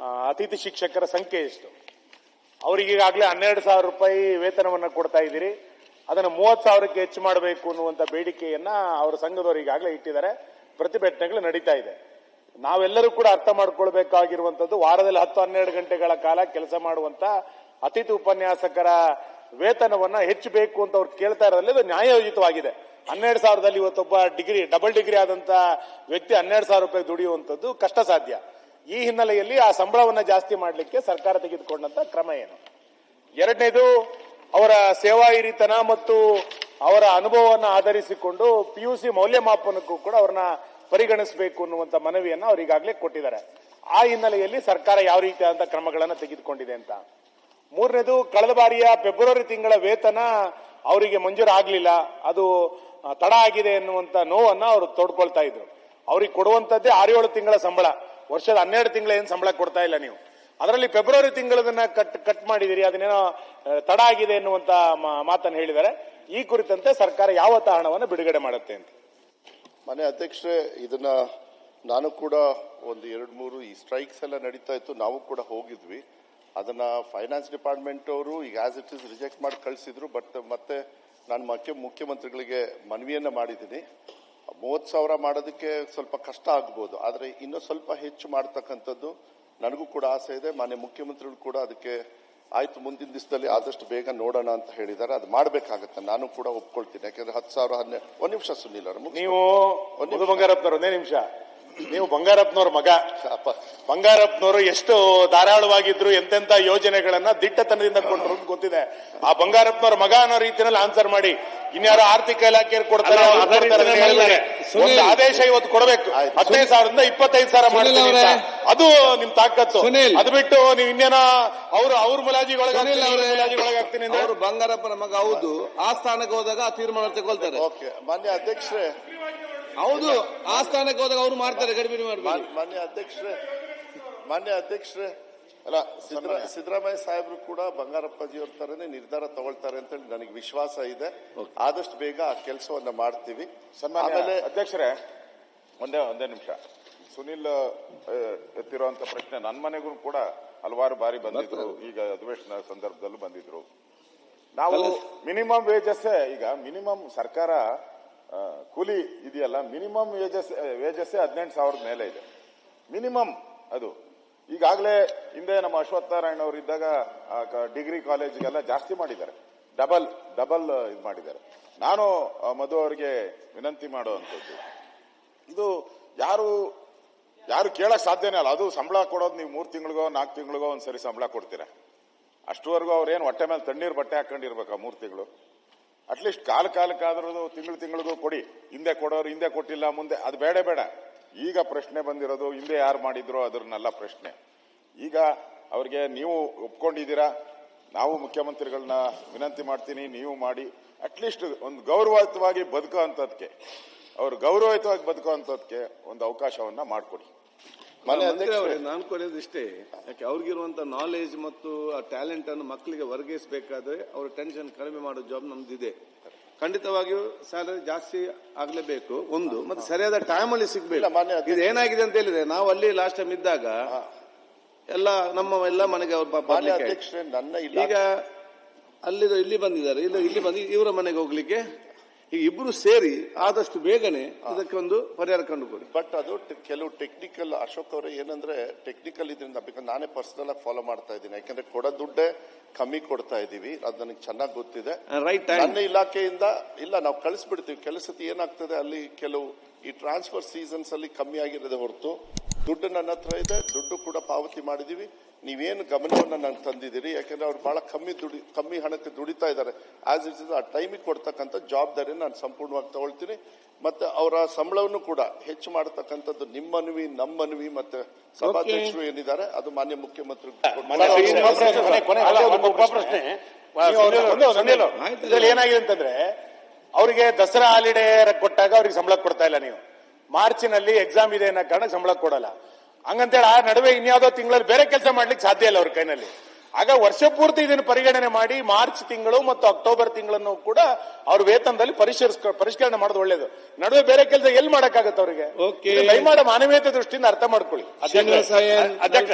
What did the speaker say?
ಅತಿಥಿ ಶಿಕ್ಷಕರ ಸಂಖ್ಯೆ ಎಷ್ಟು? ಅವರಿಗೆ ಈಗಾಗಲೇ ಹನ್ನೆರಡು ಸಾವಿರ ರೂಪಾಯಿ ವೇತನವನ್ನು ಕೊಡ್ತಾ ಇದ್ದೀರಿ. ಅದನ್ನು ಮೂವತ್ತು ಸಾವಿರಕ್ಕೆ ಹೆಚ್ಚು ಮಾಡಬೇಕು ಅನ್ನುವಂಥ ಬೇಡಿಕೆಯನ್ನ ಅವರ ಸಂಘದವರು ಈಗಾಗಲೇ ಇಟ್ಟಿದ್ದಾರೆ. ಪ್ರತಿಭಟನೆಗಳು ನಡೀತಾ ಇದೆ. ನಾವೆಲ್ಲರೂ ಕೂಡ ಅರ್ಥ ಮಾಡ್ಕೊಳ್ಬೇಕಾಗಿರುವಂಥದ್ದು ವಾರದಲ್ಲಿ ಹತ್ತು ಹನ್ನೆರಡು ಗಂಟೆಗಳ ಕಾಲ ಕೆಲಸ ಮಾಡುವಂತ ಅತಿಥಿ ಉಪನ್ಯಾಸಕರ ವೇತನವನ್ನ ಹೆಚ್ಚು ಬೇಕು ಅಂತ ಅವ್ರು ಕೇಳ್ತಾ ಇರೋದ್ರಲ್ಲಿ ಅದು ನ್ಯಾಯೋಚಿತವಾಗಿದೆ. ಹನ್ನೆರಡು ಸಾವಿರದಲ್ಲಿ ಇವತ್ತೊಬ್ಬ ಡಿಗ್ರಿ, ಡಬಲ್ ಡಿಗ್ರಿ ಆದಂತ ವ್ಯಕ್ತಿ ಹನ್ನೆರಡು ಸಾವಿರ ರೂಪಾಯಿ ದುಡಿಯುವಂಥದ್ದು ಕಷ್ಟ ಸಾಧ್ಯ ಈ ಹಿನ್ನೆಲೆಯಲ್ಲಿ ಆ ಸಂಬಳವನ್ನು ಜಾಸ್ತಿ ಮಾಡಲಿಕ್ಕೆ ಸರ್ಕಾರ ತೆಗೆದುಕೊಂಡಂತ ಕ್ರಮ ಏನು? ಎರಡನೇದು, ಅವರ ಸೇವಾ ಹಿರಿತನ ಮತ್ತು ಅವರ ಅನುಭವವನ್ನು ಆಧರಿಸಿಕೊಂಡು ಪಿಯುಸಿ ಮೌಲ್ಯಮಾಪನಕ್ಕೂ ಕೂಡ ಅವ್ರನ್ನ ಪರಿಗಣಿಸಬೇಕು ಅನ್ನುವಂತ ಮನವಿಯನ್ನು ಅವರು ಈಗಾಗಲೇ ಕೊಟ್ಟಿದ್ದಾರೆ. ಆ ಹಿನ್ನೆಲೆಯಲ್ಲಿ ಸರ್ಕಾರ ಯಾವ ರೀತಿಯಾದಂತಹ ಕ್ರಮಗಳನ್ನು ತೆಗೆದುಕೊಂಡಿದೆ ಅಂತ. ಮೂರನೇದು, ಕಳೆದ ಬಾರಿಯ ಫೆಬ್ರವರಿ ತಿಂಗಳ ವೇತನ ಅವರಿಗೆ ಮಂಜೂರಾಗಲಿಲ್ಲ ಅದು ತಡ ಆಗಿದೆ ಎನ್ನುವಂತ ನೋವನ್ನು ಅವರು ತೋಡ್ಕೊಳ್ತಾ ಇದ್ರು. ಅವ್ರಿಗೆ ಕೊಡುವಂತದ್ದೇ ಆರು ಏಳು ತಿಂಗಳ ಸಂಬಳ. ವರ್ಷದ ಹನ್ನೆರಡು ತಿಂಗಳ ಏನು ಸಂಬಳ ಕೊಡ್ತಾ ಇಲ್ಲ ನೀವು. ಅದರಲ್ಲಿ ಫೆಬ್ರವರಿ ತಿಂಗಳದನ್ನ ಕಟ್ ಕಟ್ ಮಾಡಿದಿರಿ, ಅದನ್ನೇನೋ ತಡ ಆಗಿದೆ ಎನ್ನುವಂತ ಮಾತನ್ನು ಹೇಳಿದ್ದಾರೆ. ಈ ಕುರಿತಂತೆ ಸರ್ಕಾರ ಯಾವತ್ತ ಹಣವನ್ನು ಬಿಡುಗಡೆ ಮಾಡುತ್ತೆ ಅಂತ. ಮನೆ ಅಧ್ಯಕ್ಷರೇ, ಇದನ್ನ ನಾನು ಕೂಡ ಒಂದು ಎರಡು ಮೂರು ಈ ಸ್ಟ್ರೈಕ್ಸ್ ಎಲ್ಲ ನಡೀತಾ ಇತ್ತು, ನಾವು ಕೂಡ ಹೋಗಿದ್ವಿ. ಅದನ್ನ ಫೈನಾನ್ಸ್ ಡಿಪಾರ್ಟ್ಮೆಂಟ್ ಅವರು ಈಗ ಆಸ್ ಇಟ್ ಇಸ್ ರಿಜೆಕ್ಟ್ ಮಾಡಿ ಕಳಿಸಿದ್ರು, ಬಟ್ ಮತ್ತೆ ನಾನು ಮುಖ್ಯ, ಮುಖ್ಯಮಂತ್ರಿಗಳಿಗೆ ಮನವಿಯನ್ನ ಮಾಡಿದ್ದೀನಿ. ಮೂವತ್ತು ಸಾವಿರ ಮಾಡೋದಕ್ಕೆ ಸ್ವಲ್ಪ ಕಷ್ಟ ಆಗ್ಬೋದು ಆದರೆ ಇನ್ನೂ ಸ್ವಲ್ಪ ಹೆಚ್ಚು ಮಾಡ್ತಕ್ಕಂಥದ್ದು ನನಗೂ ಕೂಡ ಆಸೆ ಇದೆ. ಮಾನ್ಯ ಮುಖ್ಯಮಂತ್ರಿಗಳು ಕೂಡ ಅದಕ್ಕೆ ಆಯ್ತು ಮುಂದಿನ ದಿವಸದಲ್ಲಿ ಆದಷ್ಟು ಬೇಗ ನೋಡೋಣ ಅಂತ ಹೇಳಿದ್ದಾರೆ. ಅದು ಮಾಡಬೇಕಾಗತ್ತೆ. ನಾನು ಕೂಡ ಒಪ್ಕೊಳ್ತೀನಿ. ಯಾಕಂದ್ರೆ ಹತ್ತು ಸಾವಿರ ಹನ್ನೆರಡು ಒಂದು ನಿಮಿಷ ಸುನಿಲ್ ಅವರು ನೀವು ಒಂದು ಬಂಗಾರಪ್ಪನವ್ರು ಒಂದೇ ನಿಮಿಷ. ನೀವು ಬಂಗಾರಪ್ಪನವ್ರ ಮಗ. ಬಂಗಾರಪ್ಪನವರು ಎಷ್ಟು ಧಾರಾಳವಾಗಿದ್ರು ಎಂತೆಂತ ಯೋಜನೆಗಳನ್ನ ದಿಟ್ಟತನದಿಂದ ಕೊಟ್ಟರು ಗೊತ್ತಿದೆ. ಆ ಬಂಗಾರಪ್ಪನವ್ರ ಮಗ ಅನ್ನೋ ರೀತಿಯಲ್ಲಿ ಆನ್ಸರ್ ಮಾಡಿ. ಇನ್ಯಾರೋ ಆರ್ಥಿಕ ಇಲಾಖೆ ಕೊಡ್ತಾರೆ. ಒಂದು ಆದೇಶ ಇವತ್ತು ಕೊಡಬೇಕು. ಹದಿನೈದು ಸಾವಿರದಿಂದ ಇಪ್ಪತ್ತೈದು ಸಾವಿರ ಮಾಡ್ತೀನಿ. ಅದು ನಿಮ್ ತಾಕತ್ತು. ಅದು ಬಿಟ್ಟು ನೀವು ಇನ್ನೇನ ಅವ್ರು ಅವ್ರ ಮುಲಾಜಿಗೆ ಒಳಗಾಗ್ತೀನಿ ಅವರೇ, ಮುಲಾಜಿಗೆ ಒಳಗಾಗ್ತೀನಿ ಅಂದ್ರೆ? ಅವರು ಬಂಗಾರಪ್ಪನ ಮಗ ಹೌದು. ಆ ಸ್ಥಾನಕ್ಕೆ ಹೋದಾಗ ಆ ತೀರ್ಮಾನ ತಗೊಳ್ತಾರೆ. ಓಕೆ. ಮಾನ್ಯ ಅಧ್ಯಕ್ಷರೇ. ಹೌದು. ಆ ಸ್ಥಾನಕ್ಕೆ ಹೋದಾಗ ಅವ್ರು ಮಾಡ್ತಾರೆ ಕಡಿಮೆ ಮಾಡ್ತಾರೆ ಮಾನ್- ಮಾನ್ಯ ಅಧ್ಯಕ್ಷರೇ. ಮಾನ್ಯ ಅಧ್ಯಕ್ಷರೇ. ಅಲ್ಲ ಸಿದ್ದರಾ- ಸಿದ್ದರಾಮಯ್ಯ ಸಾಹೇಬರು ಕೂಡ ಬಂಗಾರಪ್ಪಾಜಿಯವ್ರ ತರನೇ ನಿರ್ಧಾರ ತಗೊಳ್ತಾರೆ ಅಂತ ಹೇಳಿ ನನಗೆ ವಿಶ್ವಾಸ ಇದೆ. ಆದಷ್ಟು ಬೇಗ ಆ ಕೆಲಸವನ್ನ ಮಾಡ್ತೀವಿ. ಆಮೇಲೆ ಅಧ್ಯಕ್ಷರೇ ಒಂದೇ ಒಂದೇ ನಿಮಿಷ. ಸುನಿಲ್ ಎತ್ತಿರುವಂತ ಪ್ರಶ್ನೆ ನನ್ನ ಮನೆಗೂ ಕೂಡ ಹಲವಾರು ಬಾರಿ ಬಂದಿದ್ರು. ಈಗ ಅಧಿವೇಶನ ಸಂದರ್ಭದಲ್ಲೂ ಬಂದಿದ್ರು. ನಾವು ಮಿನಿಮಮ್ ವೇಜಸ್ ಈಗ ಮಿನಿಮಮ್ ಸರ್ಕಾರ ಕೂಲಿ ಇದೆಯಲ್ಲ ಮಿನಿಮಮ್ ವೇಜಸ್ ವೇಜಸ್ ಹದಿನೆಂಟು ಸಾವಿರದ ಮೇಲೆ ಇದೆ. ಮಿನಿಮಮ್ ಅದು. ಈಗಾಗಲೇ ಹಿಂದೆ ನಮ್ಮ ಅಶ್ವತ್ಥನಾರಾಯಣ ಅವರು ಇದ್ದಾಗ ಡಿಗ್ರಿ ಕಾಲೇಜ್ಗೆಲ್ಲ ಜಾಸ್ತಿ ಮಾಡಿದ್ದಾರೆ. ಡಬಲ್ ಡಬಲ್ ಇದು ಮಾಡಿದ್ದಾರೆ. ನಾನು ಮಧು ಅವರಿಗೆ ವಿನಂತಿ ಮಾಡುವಂಥದ್ದು. ಇದು ಯಾರು ಯಾರು ಕೇಳಕ್ ಸಾಧ್ಯನೇ ಅಲ್ಲ ಅದು ಸಂಬಳ ಕೊಡೋದು ನೀವು ಮೂರು ತಿಂಗಳಿಗೋ, ನಾಲ್ಕು ತಿಂಗಳಿಗೋ ಒಂದ್ಸರಿ ಸಂಬಳ ಕೊಡ್ತೀರಾ? ಅಷ್ಟುವರೆಗೂ ಅವ್ರೇನು ಹೊಟ್ಟೆ ಮೇಲೆ ತಣ್ಣೀರು ಬಟ್ಟೆ ಹಾಕೊಂಡಿರ್ಬೇಕಾ ಮೂರು ತಿಂಗಳು? ಅಟ್ಲೀಸ್ಟ್ ಕಾಲ ಕಾಲಕ್ಕಾದ್ರೂ ತಿಂಗಳು ತಿಂಗಳಿಗೂ ಕೊಡಿ. ಹಿಂದೆ ಕೊಡೋರು ಹಿಂದೆ ಕೊಟ್ಟಿಲ್ಲ, ಮುಂದೆ, ಅದು ಬೇಡ ಬೇಡ. ಈಗ ಪ್ರಶ್ನೆ ಬಂದಿರೋದು ಹಿಂದೆ ಯಾರು ಮಾಡಿದ್ರು ಅದ್ರನ್ನೆಲ್ಲ ಪ್ರಶ್ನೆ. ಈಗ ಅವ್ರಿಗೆ ನೀವು ಒಪ್ಕೊಂಡಿದ್ದೀರಾ? ನಾವು ಮುಖ್ಯಮಂತ್ರಿಗಳನ್ನ ವಿನಂತಿ ಮಾಡ್ತೀನಿ ನೀವು ಮಾಡಿ. ಅಟ್ಲೀಸ್ಟ್ ಒಂದು ಗೌರವಯುತವಾಗಿ ಬದುಕೋ ಅಂಥದ್ಕೆ. ಅವ್ರು ಗೌರವಯುತವಾಗಿ ಬದುಕೋ ಅಂಥದ್ಕೆ ಒಂದು ಅವಕಾಶವನ್ನ ಮಾಡಿಕೊಡಿ. ನಾನು ಕೊಡೋದು ಇಷ್ಟೇ. ಯಾಕೆ ಅವ್ರಿಗಿರುವಂತ ನಾಲೆಜ್ ಮತ್ತು ಆ ಟ್ಯಾಲೆಂಟ್ ಅನ್ನು ಮಕ್ಕಳಿಗೆ ವರ್ಗಿಸಬೇಕಾದ್ರೆ ಅವ್ರ ಟೆನ್ಷನ್ ಕಡಿಮೆ ಮಾಡೋ ಜಾಬ್ ನಮ್ದಿದೆ. ಖಂಡಿತವಾಗಿಯೂ ಸ್ಯಾಲರಿ ಜಾಸ್ತಿ ಆಗ್ಲೇಬೇಕು. ಒಂದು ಮತ್ತೆ ಸರಿಯಾದ ಟೈಮ್ ಅಲ್ಲಿ ಇಲ್ಲ, ಸಿಗ್ಬೇಕು ಮಾನ್ಯ ಇದು ಏನಾಗಿದೆ ಅಂತ ಹೇಳಿದ್ರೆ ನಾವು ಅಲ್ಲಿ ಲಾಸ್ಟ್ ಟೈಮ್ ಇದ್ದಾಗ ಎಲ್ಲ ನಮ್ಮ ಎಲ್ಲ ಮನೆಗೆ ಅವ್ರು ಮಾನ್ಯ ಅಧ್ಯಕ್ಷರೇ ನನ್ನ ಈಗ ಅಲ್ಲಿ ಅಲ್ಲಿದು ಇಲ್ಲಿ ಬಂದಿದ್ದಾರೆ. ಇಲ್ಲ ಇಲ್ಲಿ ಬಂದು ಇವರ ಮನೆಗೆ ಹೋಗ್ಲಿಕ್ಕೆ? ಈಗ ಇಬ್ರು ಸೇರಿ ಆದಷ್ಟು ಬೇಗನೆ ಅದಕ್ಕೆ ಒಂದು ಪರಿಹಾರ ಕಂಡುಕೊಡಿ. ಬಟ್ ಅದು ಕೆಲವು ಟೆಕ್ನಿಕಲ್ ಅಶೋಕ್ ಅವರೇ ಏನಂದ್ರೆ ಟೆಕ್ನಿಕಲ್ ಇದರಿಂದ ಬಿಕಾಸ್ ನಾನೇ ಪರ್ಸನಲ್ ಆಗಿ ಫಾಲೋ ಮಾಡ್ತಾ ಇದ್ದೀನಿ. ಯಾಕಂದ್ರೆ ಕೊಡೋ ದುಡ್ಡೇ ಕಮ್ಮಿ ಕೊಡ್ತಾ ಇದೀವಿ ಅದು ನನಗೆ ಚೆನ್ನಾಗಿ ಗೊತ್ತಿದೆ. ರೈಟ್ ನನ್ನ ಇಲಾಖೆಯಿಂದ ಇಲ್ಲ ನಾವು ಕಳಿಸ್ಬಿಡ್ತೀವಿ. ಕೆಲಸದ ಏನಾಗ್ತದೆ ಅಲ್ಲಿ ಕೆಲವು ಈ ಟ್ರಾನ್ಸ್ಫರ್ ಸೀಸನ್ಸ್ ಅಲ್ಲಿ ಕಮ್ಮಿ ಆಗಿರೋದೇ ಹೊರತು ದುಡ್ಡು ನನ್ನ ಹತ್ರ ಇದೆ ದುಡ್ಡು ಕೂಡ ಪಾವತಿ ಮಾಡಿದೀವಿ. ನೀವೇನು ಗಮನವನ್ನು ನಾನು ತಂದಿದ್ದೀರಿ? ಯಾಕಂದ್ರೆ ಅವ್ರು ಬಹಳ ಕಮ್ಮಿ ದುಡಿ ಕಮ್ಮಿ ಹಣಕ್ಕೆ ದುಡಿತಾ ಇದ್ದಾರೆ. ಆಸ್ ಇಟ್ ಇಸ್ ಆ ಟೈಮಿಗೆ ಕೊಡ್ತಕ್ಕಂಥ ಜವಾಬ್ದಾರಿ ನಾನು ಸಂಪೂರ್ಣವಾಗಿ ತಗೊಳ್ತೀನಿ. ಮತ್ತೆ ಅವರ ಸಂಬಳವನ್ನು ಕೂಡ ಹೆಚ್ಚು ಮಾಡತಕ್ಕಂಥದ್ದು ನಿಮ್ಮನವಿ ನಮ್ಮನವಿ ನಮ್ಮ ಮನವಿ ಮತ್ತೆ ಸಭಾಧ್ಯಕ್ಷರು ಏನಿದ್ದಾರೆ ಅದು ಮಾನ್ಯ ಮುಖ್ಯಮಂತ್ರಿ ಏನಾಗಿದೆ ಅಂತಂದ್ರೆ ಅವರಿಗೆ ದಸರಾ ಹಾಲಿಡೇ ಕೊಟ್ಟಾಗ ಅವ್ರಿಗೆ ಸಂಬಳ ಕೊಡ್ತಾ ಇಲ್ಲ ನೀವು. ಮಾರ್ಚಿನಲ್ಲಿ ಎಕ್ಸಾಮ್ ಇದೆ ಅನ್ನೋ ಕಾರಣ ಸಂಬಳ ಕೊಡಲ್ಲ. ಹಂಗಂತೇಳಿ ಆ ನಡುವೆ ಇನ್ಯಾವುದೋ ತಿಂಗಳಲ್ಲಿ ಬೇರೆ ಕೆಲಸ ಮಾಡ್ಲಿಕ್ಕೆ ಸಾಧ್ಯ ಇಲ್ಲ ಅವ್ರ ಕೈನಲ್ಲಿ. ಆಗ ವರ್ಷ ಪೂರ್ತಿ ಇದನ್ನು ಪರಿಗಣನೆ ಮಾಡಿ ಮಾರ್ಚ್ ತಿಂಗಳು ಮತ್ತು ಅಕ್ಟೋಬರ್ ತಿಂಗಳನ್ನು ಕೂಡ ಅವ್ರ ವೇತನದಲ್ಲಿ ಪರಿಶೀಲಿಸ್ ಪರಿಷ್ಕರಣೆ ಮಾಡೋದು ಒಳ್ಳೇದು. ನಡುವೆ ಬೇರೆ ಕೆಲಸ ಎಲ್ಲಿ ಮಾಡಕ್ಕಾಗತ್ತೆ ಅವರಿಗೆ? ದಯಮಾಡ ಮಾನವೀಯತೆ ದೃಷ್ಟಿಯಿಂದ ಅರ್ಥ ಮಾಡ್ಕೊಳ್ಳಿ. ಅಧ್ಯಕ್ಷ,